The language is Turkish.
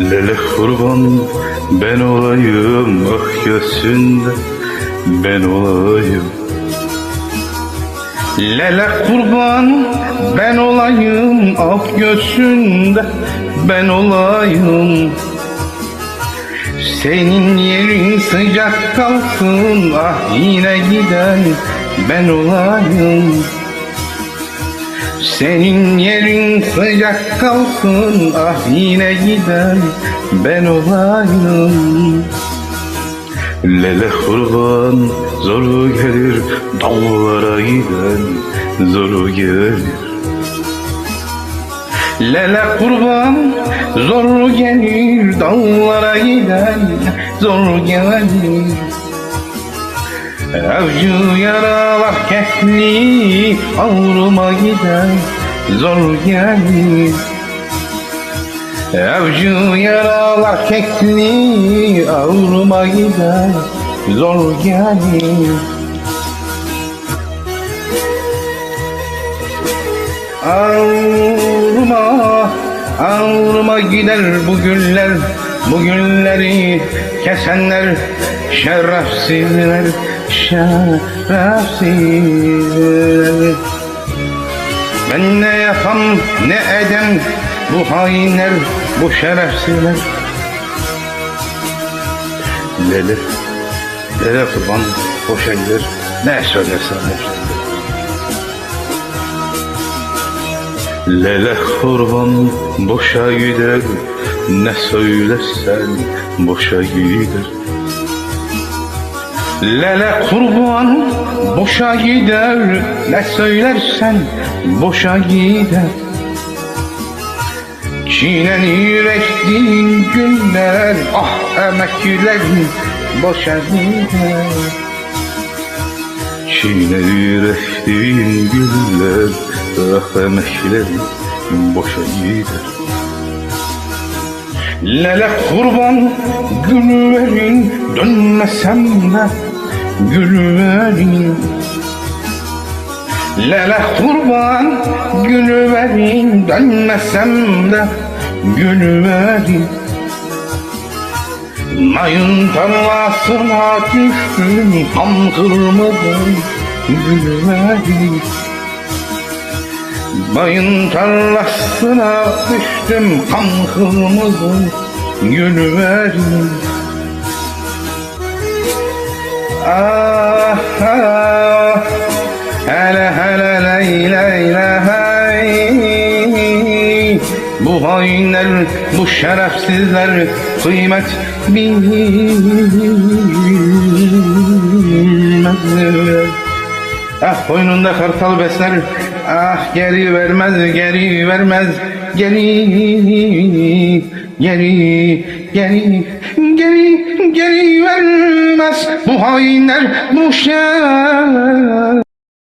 Lele kurban ben olayım ah göğsünde ben olayım. Lele kurban ben olayım ah göğsünde ben olayım. Senin yerin sıcak kalsın ah yine giden ben olayım senin yerin sıcak kalsın ah yine giden ben olayım. Lele kurban zoru gelir dağlara giden zoru gelir. Lele kurban zoru gelir dağlara giden zoru gelir Avcı yaralar kekli Avruma giden zor gelir. Avcı yaralar kekli Avruma giden zor gelir. Avruma Avruma gider bu güller Bu günleri kesenler Şerefsizler Şerefsizler. Ben ne yapam ne edem Bu hainler bu şerefsizler? Lele Lele kurban boşa gider Ne söylersen ne Lele kurban boşa gider Ne söylersen boşa gider Lele kurban boşa gider Ne söylersen boşa gider. Çiğnenir ektiğin günler Ah emeklerin boşa gider. Çiğnenir ektiğin günler Ah emeklerin boşa gider Lele kurban gül verin dönmesem de gül verin Lele kurban gül verin dönmesem de gül verin Mayın tarlasına düştüm ham kırmızı gül Mayın tarlasına düştüm kan kırmızı gül verin Ah ah hele hele ley ley ley Bu hainler bu şerefsizler kıymet bilmezler Ah koynunda kartal besler. Ah geri vermez geri vermez. Geri geri geri geri geri vermez. Bu hainler bu şer